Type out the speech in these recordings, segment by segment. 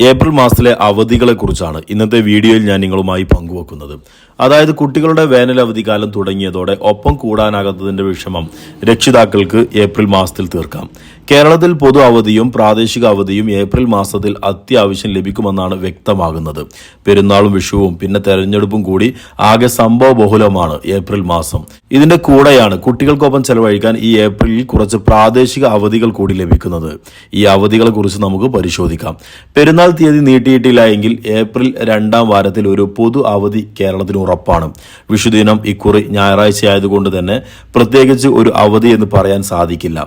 April മാസത്തിലെ അവധികളെക്കുറിച്ചാണ് ഇന്നത്തെ വീഡിയോയിൽ ഞാൻ നിങ്ങളുമായി പങ്കുവെക്കുന്നത്. അതായത് കുട്ടികളുടെ വേനൽ അവധിക്കാലം തുടങ്ങിയതോടെ ഒപ്പം കൂടാനാകാത്തതിന്റെ വിഷമം രക്ഷിതാക്കൾക്ക് ഏപ്രിൽ മാസത്തിൽ തീർക്കാം. കേരളത്തിൽ പൊതു അവധിയും പ്രാദേശിക അവധിയും ഏപ്രിൽ മാസത്തിൽ അത്യാവശ്യം ലഭിക്കുമെന്നാണ് വ്യക്തമാകുന്നത്. പെരുന്നാളും വിഷുവും പിന്നെ തെരഞ്ഞെടുപ്പും കൂടി ആകെ സംഭവ ബഹുലമാണ് ഏപ്രിൽ മാസം. ഇതിന്റെ കൂടെയാണ് കുട്ടികൾക്കൊപ്പം ചെലവഴിക്കാൻ ഈ ഏപ്രിലിൽ കുറച്ച് പ്രാദേശിക അവധികൾ കൂടി ലഭിക്കുന്നത്. ഈ അവധികളെ കുറിച്ച് നമുക്ക് പരിശോധിക്കാം. പെരുന്നാൾ തീയതി നീട്ടിയിട്ടില്ല എങ്കിൽ ഏപ്രിൽ രണ്ടാം വാരത്തിൽ ഒരു പൊതു അവധി കേരളത്തിന് ഉറപ്പാണ്. വിഷുദിനം ഇക്കുറി ഞായറാഴ്ച ആയതുകൊണ്ട് തന്നെ പ്രത്യേകിച്ച് ഒരു അവധി എന്ന് പറയാൻ സാധിക്കില്ല.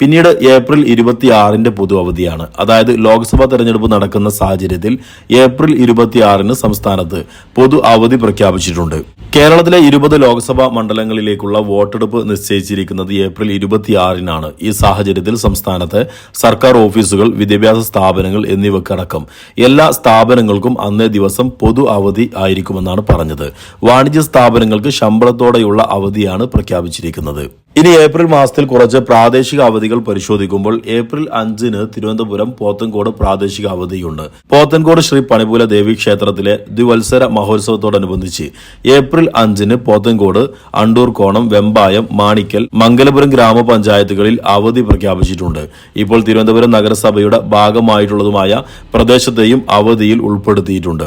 പിന്നീട് ഏപ്രിൽ ഇരുപത്തി ആറിന്റെ പൊതു അവധിയാണ്. അതായത് ലോക്സഭാ തെരഞ്ഞെടുപ്പ് നടക്കുന്ന സാഹചര്യത്തിൽ ഏപ്രിൽ ഇരുപത്തി ആറിന് സംസ്ഥാനത്ത് പൊതു അവധി പ്രഖ്യാപിച്ചിട്ടുണ്ട്. കേരളത്തിലെ ഇരുപത് ലോക്സഭാ മണ്ഡലങ്ങളിലേക്കുള്ള വോട്ടെടുപ്പ് നിശ്ചയിച്ചിരിക്കുന്നത് ഏപ്രിൽ ഇരുപത്തിയാറിനാണ്. ഈ സാഹചര്യത്തിൽ സംസ്ഥാനത്ത് സർക്കാർ ഓഫീസുകൾ വിദ്യാഭ്യാസ സ്ഥാപനങ്ങൾ എന്നിവക്കടക്കം എല്ലാ സ്ഥാപനങ്ങൾക്കും അന്നേ ദിവസം പൊതു അവധി ആയിരിക്കുമെന്നാണ് പറഞ്ഞത്. വാണിജ്യ സ്ഥാപനങ്ങൾക്ക് ശമ്പളത്തോടെയുള്ള അവധിയാണ് പ്രഖ്യാപിച്ചിരിക്കുന്നത്. ഇനി ഏപ്രിൽ മാസത്തിൽ കുറച്ച് പ്രാദേശിക അവധികൾ പരിശോധിക്കുമ്പോൾ ഏപ്രിൽ അഞ്ചിന് തിരുവനന്തപുരം പോത്തൻകോട് പ്രാദേശിക അവധിയുണ്ട്. പോത്തൻകോട് ശ്രീ പണിപൂല ദേവി ക്ഷേത്രത്തിലെ ദ്വിവത്സര മഹോത്സവത്തോടനുബന്ധിച്ച് ഏപ്രിൽ അഞ്ചിന് പോത്തൻകോട് അണ്ടൂർകോണം വെമ്പായം മാണിക്കൽ മംഗലപുരം ഗ്രാമപഞ്ചായത്തുകളിൽ അവധി പ്രഖ്യാപിച്ചിട്ടുണ്ട്. ഇപ്പോൾ തിരുവനന്തപുരം നഗരസഭയുടെ ഭാഗമായിട്ടുള്ളതുമായ പ്രദേശത്തെയും അവധിയിൽ ഉൾപ്പെടുത്തിയിട്ടുണ്ട്.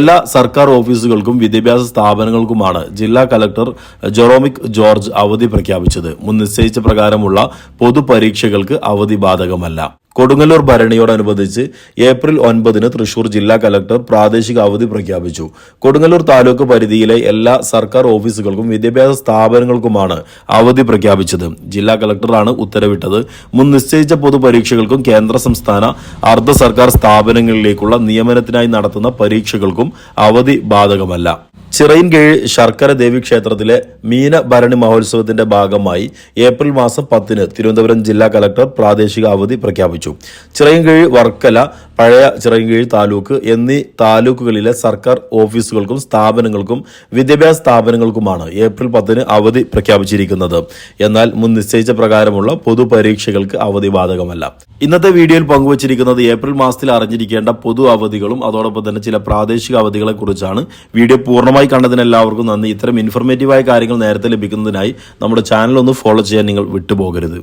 എല്ലാ സർക്കാർ ഓഫീസുകൾക്കും വിദ്യാഭ്യാസ സ്ഥാപനങ്ങൾക്കുമാണ് ജില്ലാ കലക്ടർ ജെറോമിക് ജോർജ് അവധി പ്രഖ്യാപിച്ചത്. മുൻ നിശ്ചയിച്ച പ്രകാരമുള്ള പൊതുപരീക്ഷകൾക്ക് അവധി ബാധകമല്ല കൊടുങ്ങല്ലൂർ ഭരണിയോടനുബന്ധിച്ച് ഏപ്രിൽ ഒൻപതിന് തൃശൂർ ജില്ലാ കലക്ടർ പ്രാദേശിക അവധി പ്രഖ്യാപിച്ചു. കൊടുങ്ങല്ലൂർ താലൂക്ക് പരിധിയിലെ എല്ലാ സർക്കാർ ഓഫീസുകൾക്കും വിദ്യാഭ്യാസ സ്ഥാപനങ്ങൾക്കുമാണ് അവധി പ്രഖ്യാപിച്ചത്. ജില്ലാ കലക്ടറാണ് ഉത്തരവിട്ടത്. മുൻ നിശ്ചയിച്ച പൊതുപരീക്ഷകൾക്കും കേന്ദ്ര സംസ്ഥാന അർദ്ധ സർക്കാർ സ്ഥാപനങ്ങളിലേക്കുള്ള നിയമനത്തിനായി നടത്തുന്ന പരീക്ഷകൾക്കും അവധി ബാധകമല്ല ചിറയിൻകീഴ് ശർക്കര ദേവി ക്ഷേത്രത്തിലെ മീനഭരണി മഹോത്സവത്തിന്റെ ഭാഗമായി ഏപ്രിൽ മാസം പത്തിന് തിരുവനന്തപുരം ജില്ലാ കലക്ടർ പ്രാദേശിക അവധി പ്രഖ്യാപിച്ചു. ചിറയിൻകീഴ് വർക്കല പഴയ ചിറങ്കീഴ് താലൂക്ക് എന്നീ താലൂക്കുകളിലെ സർക്കാർ ഓഫീസുകൾക്കും സ്ഥാപനങ്ങൾക്കും വിദ്യാഭ്യാസ സ്ഥാപനങ്ങൾക്കുമാണ് ഏപ്രിൽ പത്തിന് അവധി പ്രഖ്യാപിച്ചിരിക്കുന്നത്. എന്നാൽ മുൻ നിശ്ചയിച്ച പ്രകാരമുള്ള പൊതുപരീക്ഷകൾക്ക് അവധി ബാധകമല്ല. ഇന്നത്തെ വീഡിയോയിൽ പങ്കുവച്ചിരിക്കുന്നത് ഏപ്രിൽ മാസത്തിൽ അറിഞ്ഞിരിക്കേണ്ട പൊതു അവധികളും അതോടൊപ്പം തന്നെ ചില പ്രാദേശിക അവധികളെ കുറിച്ചാണ്. വീഡിയോ പൂർണമായി കണ്ടതിന് എല്ലാവർക്കും നന്ദി. ഇത്തരം ഇൻഫർമേറ്റീവായ കാര്യങ്ങൾ നേരത്തെ ലഭിക്കുന്നതിനായി നമ്മുടെ ചാനൽ ഒന്ന് ഫോളോ ചെയ്യാൻ നിങ്ങൾ വിട്ടുപോകരുത്.